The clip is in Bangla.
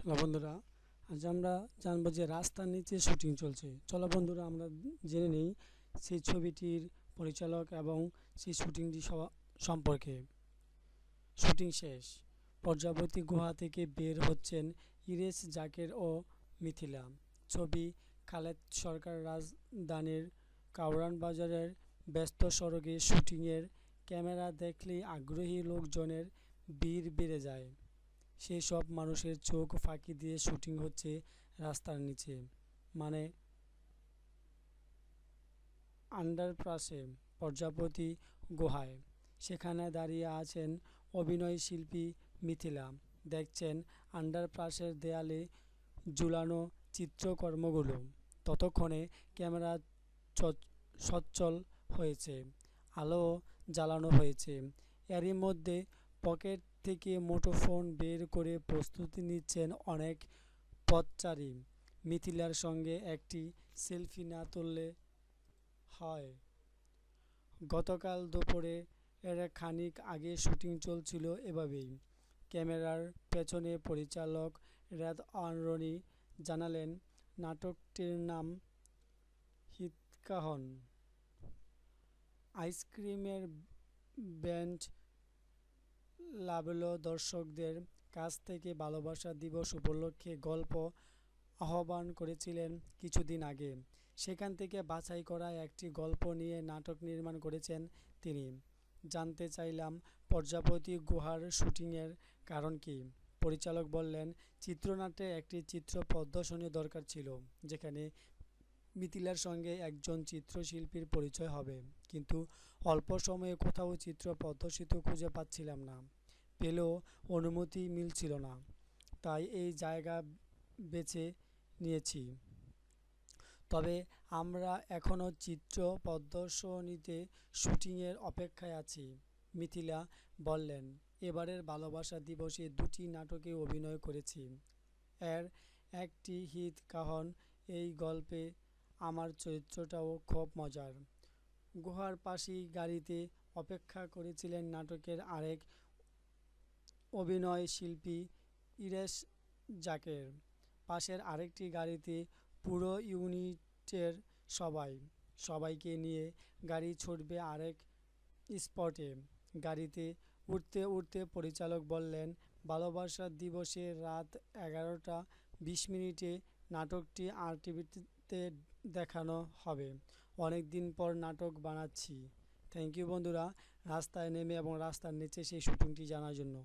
হ্যালো বন্ধুরা, আজ আমরা জানব যে রাস্তার নিচে শুটিং চলছে। চলো বন্ধুরা, আমরা জেনে নিই সেই ছবিটির পরিচালক এবং সেই শুটিংটি সম্পর্কে। শুটিং শেষ। প্রজাপতি গুহা থেকে বের হচ্ছেন ইরেশ, জাকের ও মিথিলা। ছবি খালেদ সরকার রাজধানীর কাউরান বাজারের ব্যস্ত সড়কে শুটিংয়ের ক্যামেরা দেখলেই আগ্রহী লোকজনের ভিড় বেড়ে যায়। সেই সব মানুষের চোখ ফাঁকি দিয়ে শুটিং হচ্ছে রাস্তার নিচে। মানে আন্ডারপ্রাসে প্রজাপতি গুহায়। সেখানে দাঁড়িয়ে আছেন অভিনয় শিল্পী মিথিলা। দেখছেন আন্ডারপ্রাসের দেয়ালে ঝুলানো চিত্রকর্মগুলো। ততক্ষণে ক্যামেরা সচ্ছল হয়েছে। আলো জ্বালানো হয়েছে। এরই মধ্যে পকেট থেকে মুঠোফোন বের করে প্রস্তুতি নিচ্ছেন অনেক পথচারী। মিথিলার সঙ্গে একটি সেলফি না তুললে হয়। গতকাল দুপুরে এর খানিক আগে শুটিং চলছিল এভাবেই। ক্যামেরার পেছনে পরিচালক রেদ আনরনি জানালেন, নাটকটির নাম হিতকাহন। আইসক্রিমের ব্যান্ড লাভলো দর্শকদের কাছ থেকে ভালোবাসা দিবস উপলক্ষে গল্প আহ্বান করেছিলেন কিছুদিন আগে। সেখান থেকে বাছাই করা একটি গল্প নিয়ে নাটক নির্মাণ করেছেন তিনি। জানতে চাইলাম প্রজাপতি গুহার শুটিংয়ের কারণ কি? পরিচালক বললেন, চিত্রনাট্যে একটি চিত্র প্রদর্শনী দরকার ছিল, যেখানে মিথিলার সঙ্গে একজন চিত্রশিল্পীর পরিচয় হবে। কিন্তু অল্প সময়ে কোথাও চিত্র প্রদর্শিত খুঁজে পাচ্ছিলাম না। পেলেও অনুমতি মিলছিল না। তাই এই জায়গা বেছে নিয়েছি। তবে আমরা এখনও চিত্র প্রদর্শনীতে শুটিংয়ের অপেক্ষায় আছি, মিথিলা বললেন। এবারের ভালোবাসা দিবসে দুটি নাটকে অভিনয় করেছি। এর একটি হিত কাহন, এই গল্পে আমার চরিত্রটাও খুব মজার। গুহার পাশেই গাড়িতে অপেক্ষা করেছিলেন নাটকের আরেক অভিনয় শিল্পী ইরেশ জাকের। পাশের আরেকটি গাড়িতে পুরো ইউনিটের সবাই। সবাইকে নিয়ে গাড়ি ছুটবে আরেক স্পটে। গাড়িতে উঠতে উঠতে পরিচালক বললেন ভালোবাসা দিবসে রাত এগারোটা বিশ মিনিটে নাটকটি আর টিভিতে দেখানো হবে। অনেক দিন পর নাটক বানাচ্ছি। থ্যাংক ইউ বন্ধুরা। রাস্তায় নেমে এবং রাস্তার নিচে সেই শুটিংটি জানার জন্য।